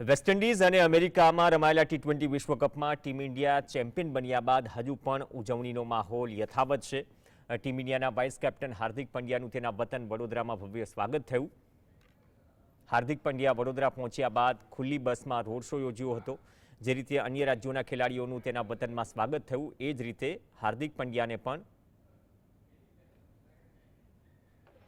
Waste Indies અને અમેરિકામાં રમાયેલા ટી ટ્વેન્ટી વિશ્વકપમાં ટીમ ઇન્ડિયા ચેમ્પિયન બન્યા બાદ હજુ પણ ઉજવણીનો માહોલ યથાવત છે. ટીમ ઇન્ડિયાના વાઇસ કેપ્ટન હાર્દિક પંડ્યાનું તેના વતન વડોદરામાં ભવ્ય સ્વાગત થયું. હાર્દિક પંડ્યા વડોદરા પહોંચ્યા બાદ ખુલ્લી બસમાં રોડ શો યોજ્યો હતો, જે રીતે અન્ય રાજ્યોના ખેલાડીઓનું તેના વતનમાં સ્વાગત થયું. એ જ રીતે હાર્દિક પંડ્યાને પણ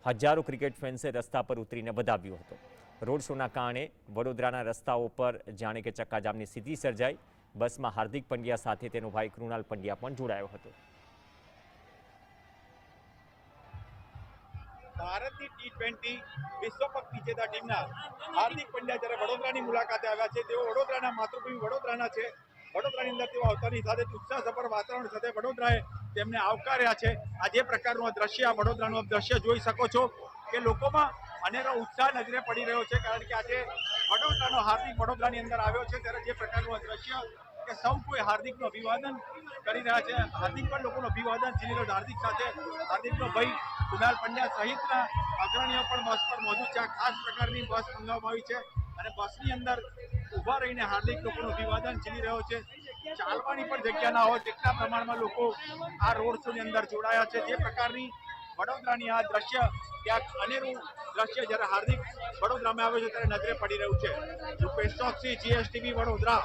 હજારો ક્રિકેટ ફેન્સે રસ્તા પર ઉતરીને વધાવ્યો હતો. રોડ શોના કારણે વડોદરાના રસ્તાઓ પર જાણે કે ચક્કાજામની સ્થિતિ સર્જાઈ. બસમાં હાર્દિક પંડ્યા સાથે તેનો ભાઈ કૃણાલ પંડ્યા પણ જોડાયો હતો. ભારતની ટી ટ્વેન્ટી વિશ્વકપ વિજેતા ટીમના હાર્દિક પંડ્યા જ્યારે વડોદરાની મુલાકાતે આવ્યા છે, તેઓ વડોદરાના માતૃભૂમિ વડોદરાના છે. વડોદરાની અંદર તેઓ આવતાની સાથે ઉત્સાહસભર વાતાવરણ સાથે વડોદરાએ તેમને આવકાર્યા છે. આ જે પ્રકારનું આ દ્રશ્ય, આ વડોદરાનું દ્રશ્ય જોઈ શકો છો કે લોકોમાં અનેરો ઉત્સાહ નજરે પડી રહ્યો છે, કારણ કે આજે વડોદરાનો હાર્દિક વડોદરાની અંદર આવ્યો છે, ત્યારે જે પ્રકારનું આ દ્રશ્ય કે સૌ કોઈ હાર્દિકનું અભિવાદન કરી રહ્યા છે, હાર્દિક પણ લોકોનું અભિવાદન ઝીલી રહ્યો હાર્દિક સાથે હાર્દિકનો ભાઈ કુનાલ પંડ્યા સહિતના અગ્રણીઓ પણ બસ પર મોજૂદ છે. આ ખાસ પ્રકારની બસ મંગાવવામાં આવી છે અને બસની અંદર ઊભા રહીને હાર્દિક લોકોનું અભિવાદન ઝીલી રહ્યો છે. ચાલવાની પણ જગ્યા ના હોય તેટલા પ્રમાણમાં લોકો આ રોડ શો અંદર જોડાયા છે, જે પ્રકારની વડોદરાની આ દ્રશ્ય ક્યાંક અનેરું દ્રશ્ય જ્યારે હાર્દિક વડોદરામાં આવે છે ત્યારે નજરે પડી રહ્યું છે. રૂપેશ ચોકસી, જીએસટીવી વડોદરા.